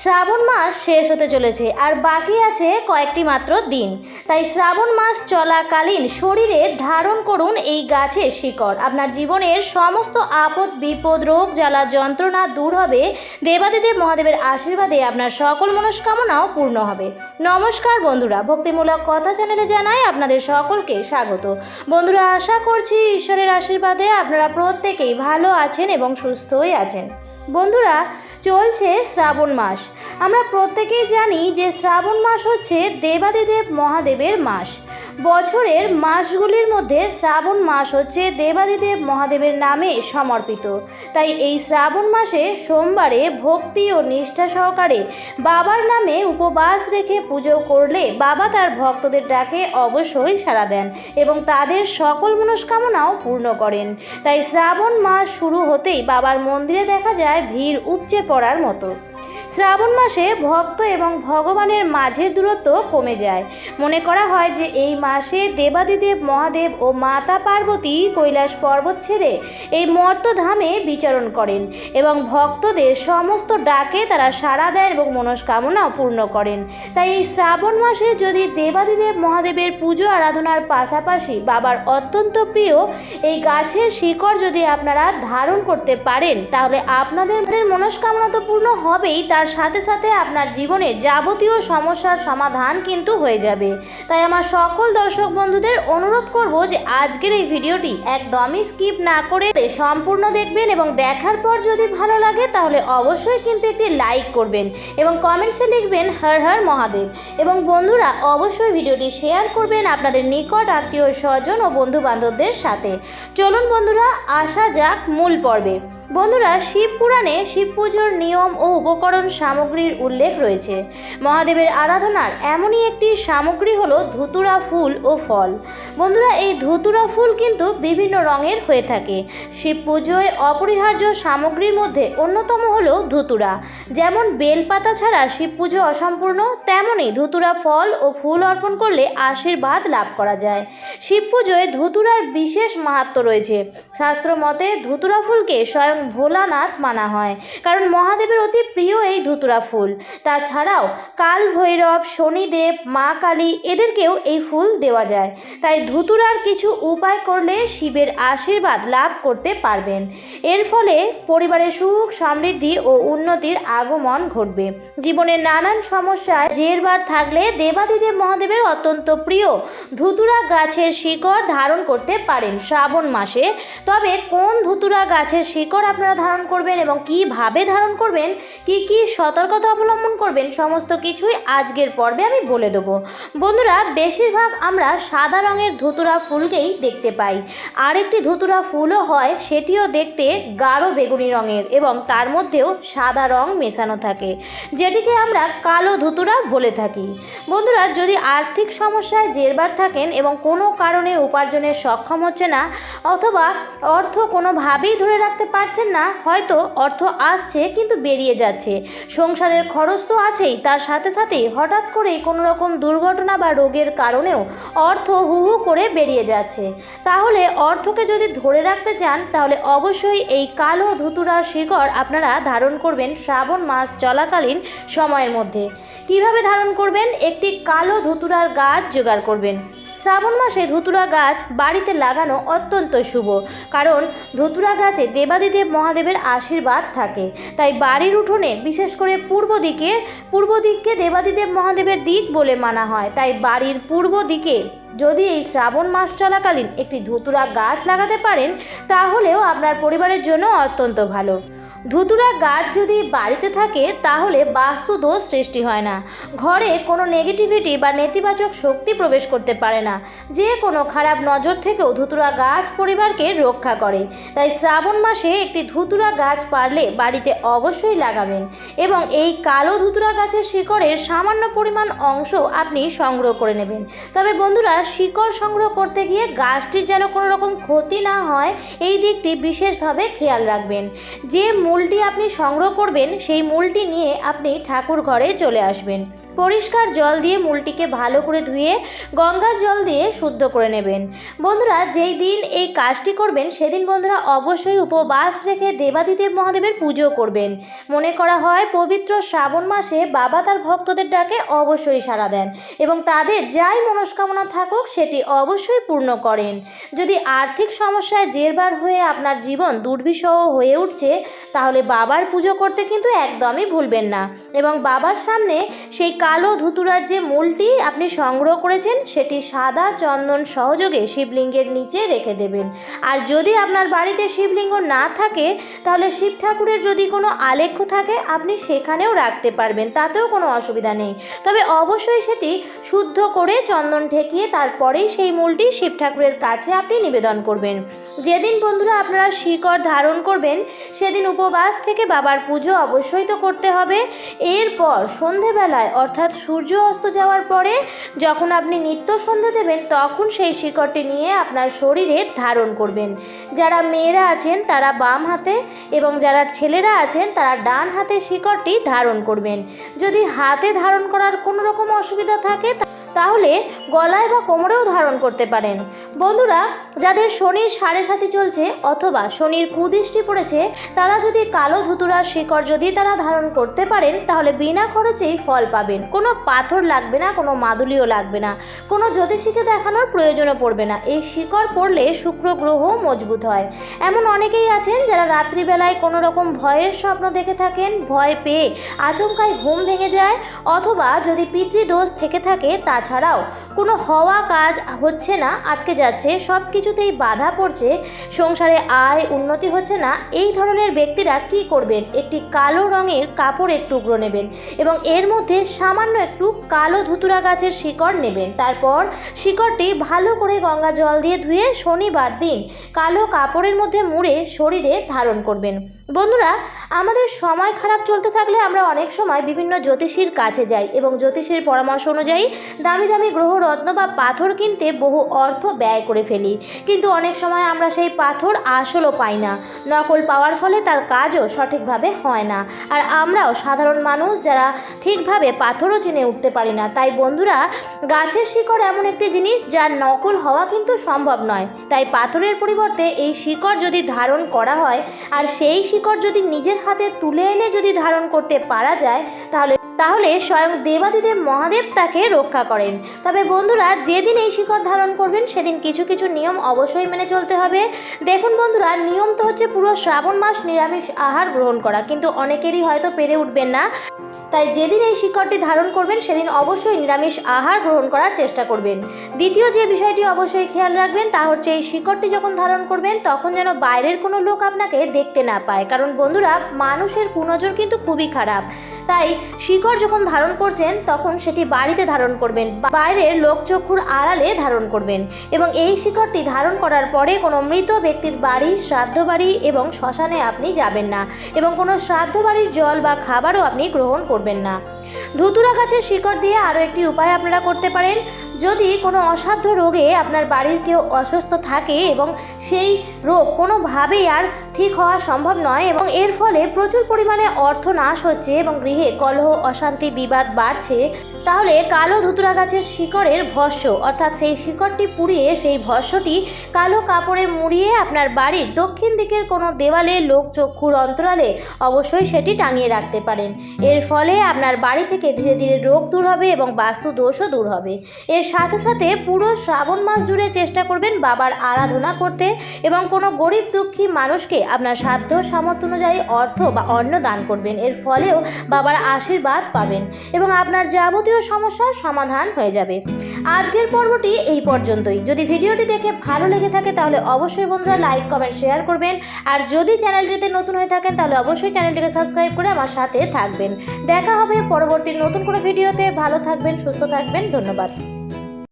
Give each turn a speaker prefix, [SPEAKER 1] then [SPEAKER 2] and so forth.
[SPEAKER 1] শ্রাবণ মাস শেষ হতে চলেছে আর বাকি আছে কয়েকটি মাত্র দিন। তাই শ্রাবণ মাস চলাকালীন শরীরে ধারণ করুন এই গাছের শিকড়। আপনার জীবনের সমস্ত আপদ, বিপদ, রোগ, জ্বালা, যন্ত্রণা দূর হবে। দেবাদিদেব মহাদেবের আশীর্বাদে আপনার সকল মনস্কামনাও পূর্ণ হবে। নমস্কার বন্ধুরা, ভক্তিমূলক কথা চ্যানেলে জানাই আপনাদের সকলকে স্বাগত। বন্ধুরা, আশা করছি ঈশ্বরের আশীর্বাদে আপনারা প্রত্যেকেই ভালো আছেন এবং সুস্থই আছেন। বন্ধুরা চলছে শ্রাবণ মাস। আমরা প্রত্যেকেই জানি যে শ্রাবণ মাস হচ্ছে দেবাদিদেব মহাদেবের মাস। বছরের মাসগুলির মধ্যে শ্রাবণ মাস হচ্ছে দেবাদিদেব মহাদেবের নামে সমর্পিত। তাই এই শ্রাবণ মাসে সোমবারে ভক্তি ও নিষ্ঠা সহকারে বাবার নামে উপবাস রেখে পুজো করলে বাবা তার ভক্তদের ডাকে অবশ্যই সাড়া দেন এবং তাদের সকল মনস্কামনাও পূর্ণ করেন। তাই শ্রাবণ মাস শুরু হতেই বাবার মন্দিরে দেখা যায় ভিড় উপচে পড়ার মতো। শ্রাবণ মাসে ভক্ত এবং ভগবানের মাঝের দূরত্ব কমে যায়। মনে করা হয় যে এই মাসে দেবাদিদেব মহাদেব ও মাতা পার্বতী কৈলাস পর্বত ছেড়ে এই মর্তধামে বিচরণ করেন এবং ভক্তদের সমস্ত ডাকে তারা সাড়া দেন এবং মনস্কামনাও পূর্ণ করেন। তাই এই শ্রাবণ মাসে যদি দেবাদিদেব মহাদেবের পুজো আরাধনার পাশাপাশি বাবার অত্যন্ত প্রিয় এই গাছের শিকড় যদি আপনারা ধারণ করতে পারেন, তাহলে আপনাদের মনস্কামনা তো পূর্ণ হবেই তার সাথে সাথে আপনার জীবনের যাবতীয় সমস্যার সমাধান কিন্তু হয়ে যাবে। তাই আমার সকল দর্শক বন্ধুদের অনুরোধ করব যে আজকের এই ভিডিওটি একদমই স্কিপ না করে সম্পূর্ণ দেখবেন এবং দেখার পর যদি ভালো লাগে তাহলে অবশ্যই কিন্তু একটি লাইক করবেন এবং কমেন্টসে লিখবেন হর হর মহাদেব। এবং বন্ধুরা, অবশ্যই ভিডিওটি শেয়ার করবেন আপনাদের নিকট আত্মীয় স্বজন ও বন্ধু বান্ধবদের সাথে। চলুন বন্ধুরা, আসা যাক মূল পর্বে। বন্ধুরা, শিব পুরাণে শিব পুজোর নিয়ম ও উপকরণ সামগ্রীর উল্লেখ রয়েছে। মহাদেবের আরাধনার এমনই একটি সামগ্রী হলো ধুতুরা ফুল ও ফল। বন্ধুরা, এই ধুতুরা ফুল কিন্তু বিভিন্ন রঙের হয়ে থাকে। শিব পুজোয় অপরিহার্য সামগ্রীর মধ্যে অন্যতম হলো ধুতুরা। যেমন বেলপাতা ছাড়া শিব পুজো অসম্পূর্ণ তেমনই ধুতুরা ফল ও ফুল অর্পণ করলে আশীর্বাদ লাভ করা যায়। শিব পুজোয় ধুতুরার বিশেষ মাহাত্ম রয়েছে। শাস্ত্র মতে, ধুতুরা ফুলকে স্বয়ং ভোলানাথ মানা হয়। কারণ মহাদেবের অতি প্রিয় এই ধুতুরা ফুল। তাছাড়াও কাল ভৈরব শনিদেব, মা কালী এদেরকেও এই ফুল দেওয়া যায়। তাই ধুতুরার কিছু উপায় করলে শিবের আশীর্বাদ লাভ করতে পারবেন। এর ফলে পরিবারের সুখ, সমৃদ্ধি ও উন্নতির আগমন ঘটবে। জীবনের নানান সমস্যায় জেরবার থাকলে দেবাদিদেব মহাদেবের অত্যন্ত প্রিয় ধুতুরা গাছের শিকড় ধারণ করতে পারেন শ্রাবণ মাসে। তবে কোন ধুতুরা গাছের শিকড় আপনারা ধারণ করবেন এবং কীভাবে ধারণ করবেন, কি কি সতর্কতা অবলম্বন করবেন, সমস্ত কিছুই আজকের পর্বে আমি বলে দেবো। বন্ধুরা, বেশিরভাগ আমরা সাদা রঙের ধুতুরা ফুলকেই দেখতে পাই। আরেকটি ধুতুরা ফুলও হয়, সেটিও দেখতে গাঢ় বেগুনি রঙের এবং তার মধ্যেও সাদা রং মেশানো থাকে, যেটিকে আমরা কালো ধুতুরা বলে থাকি। বন্ধুরা, যদি আর্থিক সমস্যায় জেরবার থাকেন এবং কোনো কারণে উপার্জনের সক্ষম হচ্ছে না, অথবা অর্থ কোনোভাবেই ধরে রাখতে পারছেন না, হয়তো অর্থ আসছে কিন্তু বেরিয়ে যাচ্ছে। সংসারের খরচ তো আছেই, তার সাথে সাথেই হঠাৎ করেই কোনো রকম দুর্ঘটনা বা রোগের কারণেও অর্থ হু হু করে বেরিয়ে যাচ্ছে। তাহলে অর্থকে যদি ধরে রাখতে চান, তাহলে অবশ্যই এই কালো ধুতুরার শিকড় আপনারা ধারণ করবেন শ্রাবণ মাস চলাকালীন সময়ের মধ্যে। কীভাবে ধারণ করবেন? একটি কালো ধুতুরার গাছ জোগাড় করবেন। শ্রাবণ মাসে ধুতুরা গাছ বাড়িতে লাগানো অত্যন্ত শুভ। কারণ ধুতুরা গাছে দেবাদিদেব মহাদেবের আশীর্বাদ থাকে। তাই বাড়ির উঠোনে, বিশেষ করে পূর্ব দিকে, পূর্ব দিককে দেবাদিদেব মহাদেবের দিক বলে মানা হয়। তাই বাড়ির পূর্ব দিকে যদি এই শ্রাবণ মাস চলাকালীন একটি ধুতুরা গাছ লাগাতে পারেন, তাহলেও আপনার পরিবারের জন্য অত্যন্ত ভালো। ধুতুরা গাছ যদি বাড়িতে থাকে, তাহলে বাস্তু দোষ সৃষ্টি হয় না। ঘরে কোনো নেগেটিভিটি বা নেতিবাচক শক্তি প্রবেশ করতে পারে না। যে কোনো খারাপ নজর থেকেও ধুতুরা গাছ পরিবারকে রক্ষা করে। তাই শ্রাবণ মাসে একটি ধুতুরা গাছ পারলে বাড়িতে অবশ্যই লাগাবেন এবং এই কালো ধুতুরা গাছের শিকড়ের সামান্য পরিমাণ অংশ আপনি সংগ্রহ করে নেবেন। তবে বন্ধুরা, শিকড় সংগ্রহ করতে গিয়ে গাছটির যেন কোনো রকম ক্ষতি না হয়, এই দিকটি বিশেষভাবে খেয়াল রাখবেন। যে মূলটি আপনি সংগ্রহ করবেন সেই মূলটি নিয়ে আপনি ঠাকুর ঘরে চলে আসবেন। পরিষ্কার জল দিয়ে মূলটিকে ভালো করে ধুয়ে, গঙ্গার জল দিয়ে শুদ্ধ করে নেবেন। বন্ধুরা, যেই দিন এই কাজটি করবেন, সেদিন বন্ধুরা অবশ্যই উপবাস রেখে দেবাদিদেব মহাদেবের পুজো করবেন। মনে করা হয়, পবিত্র শ্রাবণ মাসে বাবা তার ভক্তদের ডাকে অবশ্যই সাড়া দেন এবং তাদের যাই মনস্কামনা থাকুক, সেটি অবশ্যই পূর্ণ করেন। যদি আর্থিক সমস্যায় জেরবার হয়ে আপনার জীবন দুর্বিষহ হয়ে উঠছে, তাহলে বাবার পুজো করতে কিন্তু একদমই ভুলবেন না এবং বাবার সামনে সেই কালো ধুতুরার যে মূলটি আপনি সংগ্রহ করেছেন, সেটি সাদা চন্দন সহযোগে শিবলিঙ্গের নিচে রেখে দেবেন। আর যদি আপনার বাড়িতে শিবলিঙ্গ না থাকে, তাহলে শিব ঠাকুরের যদি কোনো আলেখ্য থাকে, আপনি সেখানেও রাখতে পারবেন, তাতেও কোনো অসুবিধা নেই। তবে অবশ্যই সেটি শুদ্ধ করে চন্দন ঠেকিয়ে তারপরেই সেই মূলটি শিব ঠাকুরের কাছে আপনি নিবেদন করবেন। যেদিন বন্ধুরা আপনারা শিকড় ধারণ করবেন, সেদিন উপবাস থেকে বাবার পুজো অবশ্যই তো করতে হবে। এরপর সন্ধেবেলায়, অর্থাৎ সূর্য অস্ত যাওয়ার পরে, যখন আপনি নিত্য সন্ধে দেবেন, তখন সেই শিকড়টি নিয়ে আপনার শরীরে ধারণ করবেন। যারা মেয়েরা আছেন, তারা বাম হাতে এবং যারা ছেলেরা আছেন, তারা ডান হাতে শিকড়টি ধারণ করবেন। যদি হাতে ধারণ করার কোনো রকম অসুবিধা থাকে তাহলে গলায় বা কোমরেও ধারণ করতে পারেন। বন্ধুরা, যাদের শনির সাড়ে সাথী চলছে অথবা শনির কুদৃষ্টি পড়েছে, তারা যদি কালো ধুতুরার শিকড় যদি তারা ধারণ করতে পারেন, তাহলে বিনা খরচেই ফল পাবেন। কোনো পাথর লাগবে না, কোনো মাদুলিও লাগবে না। কোনো জ্যোতিষীকে দেখানোর প্রয়োজনও পড়বে না। এই শিকড় পড়লে শুক্র গ্রহ মজবুত হয়। এমন অনেকেই আছেন যারা রাত্রিবেলায় কোনো রকম ভয়ের স্বপ্ন দেখে থাকেন, ভয় পেয়ে আচমকায় ঘুম ভেঙে যায়, অথবা যদি পিতৃদোষ থেকে থাকে তাছাড়াও কোনো হওয়া কাজ হচ্ছে না, আটকে যাচ্ছে সব কিছুতেই বাধা পড়ছে, সংসারে আয় উন্নতি হচ্ছে না, এই ধরনের ব্যক্তিরা কি করবেন? একটি কালো রঙের কাপড়ের টুকরো নেবেন এবং এর মধ্যে সামান্য একটু কালো ধুতুরা গাছের শিকড় নেবেন। তারপর শিকড়টি ভালো করে গঙ্গা জল দিয়ে ধুয়ে শনিবার দিন কালো কাপড়ের মধ্যে মুড়ে শরীরে ধারণ করবেন। বন্ধুরা, আমাদের সময় খারাপ চলতে থাকলে আমরা অনেক সময় বিভিন্ন জ্যোতিষীর কাছে যাই এবং জ্যোতিষীর পরামর্শ অনুযায়ী দামি দামি গ্রহ রত্ন বা পাথর কিনতে বহু অর্থ ব্যয় করে ফেলি। কিন্তু অনেক সময় আমরা সেই পাথর আসলও পাই না। নকল পাওয়ার ফলে তার কাজও সঠিকভাবে হয় না। আর আমরাও সাধারণ মানুষ যারা ঠিকভাবে পাথরও চিনে উঠতে পারি না। তাই বন্ধুরা, গাছের শিকড় এমন একটি জিনিস যার নকল হওয়া কিন্তু সম্ভব নয়। তাই পাথরের পরিবর্তে এই শিকড় যদি ধারণ করা হয়, আর সেই শিকড় যদি নিজের হাতে তুলে এনে যদি ধারণ করতে পারা যায়, তাহলে তাহলে স্বয়ং দেবাদিদেব মহাদেব তাকে রক্ষা করেন। তবে বন্ধুরা, যেদিন এই শিকড় ধারণ করবেন, সেদিন কিছু কিছু নিয়ম অবশ্যই মেনে চলতে হবে। দেখুন বন্ধুরা, নিয়ম তো হচ্ছে পুরো শ্রাবণ মাস নিরামিষ আহার গ্রহণ করা, কিন্তু অনেকেরই হয়তো পেরে উঠবেন না। তাই যেদিন এই শিকড়টি ধারণ করবেন, সেদিন অবশ্যই নিরামিষ আহার গ্রহণ করার চেষ্টা করবেন। দ্বিতীয় যে বিষয়টি অবশ্যই খেয়াল রাখবেন, তা হচ্ছে এই শিকড়টি যখন ধারণ করবেন, তখন যেন বাইরের কোনো লোক আপনাকে দেখতে না পায়। কারণ বন্ধুরা, মানুষের কুনজর কিন্তু খুবই খারাপ। তাই শিকড় যখন ধারণ করছেন, তখন সেটি বাড়িতে ধারণ করবেন বাইরের লোকচক্ষুর আড়ালে ধারণ করবেন এবং এই শিকড়টি ধারণ করার পরে কোনো মৃত ব্যক্তির বাড়ি, শ্রাদ্ধ বাড়ি এবং শ্মশানে আপনি যাবেন না এবং কোনো শ্রাদ্ধ বাড়ির জল বা খাবারও আপনি গ্রহণ করবেন না। ধুতুরা গাছের শিকড় দিয়ে আরও একটি উপায় আপনারা করতে পারেন। যদি কোনো অসাধ্য রোগে আপনার বাড়ির কেউ অসুস্থ থাকে এবং সেই রোগ কোনোভাবেই আর ঠিক হওয়া সম্ভব নয় এবং এর ফলে প্রচুর পরিমাণে অর্থ নাশ হচ্ছে এবং গৃহে কলহ, অশান্তি, বিবাদ বাড়ছে, তাহলে কালো ধুতুরা গাছের শিকড়ের ভস্য, অর্থাৎ সেই শিকড়টি পুড়িয়ে সেই ভস্যটি কালো কাপড়ে মুড়িয়ে আপনার বাড়ির দক্ষিণ দিকের কোনো দেওয়ালে, লোক চক্ষুর অন্তরালে অবশ্যই সেটি টাঙিয়ে রাখতে পারেন। এর ফলে আপনার বাড়ি থেকে ধীরে ধীরে রোগ দূর হবে এবং বাস্তু দোষও দূর হবে। এর সাথে সাথে পুরো শ্রাবণ মাস জুড়ে চেষ্টা করবেন বাবার আরাধনা করতে এবং কোনো গরিব দুঃখী মানুষকে আপনার সাধ্য সামর্থ্য অনুযায়ী অর্থ বা অন্ন দান করবেন। এর ফলেও বাবার আশীর্বাদ পাবেন এবং আপনার যাবতীয় সমস্যার সমাধান হয়ে যাবে। আজকের পর্বটি এই পর্যন্তই। যদি ভিডিওটি দেখে ভালো লেগে থাকে তাহলে অবশ্যই বন্ধুরা লাইক, কমেন্ট, শেয়ার করবেন। আর যদি চ্যানেলটিতে নতুন হয়ে থাকেন তাহলে অবশ্যই চ্যানেলটিকে সাবস্ক্রাইব করে আমার সাথে থাকবেন। দেখা হবে পরবর্তী নতুন কোনো ভিডিওতে। ভালো থাকবেন, সুস্থ থাকবেন। ধন্যবাদ।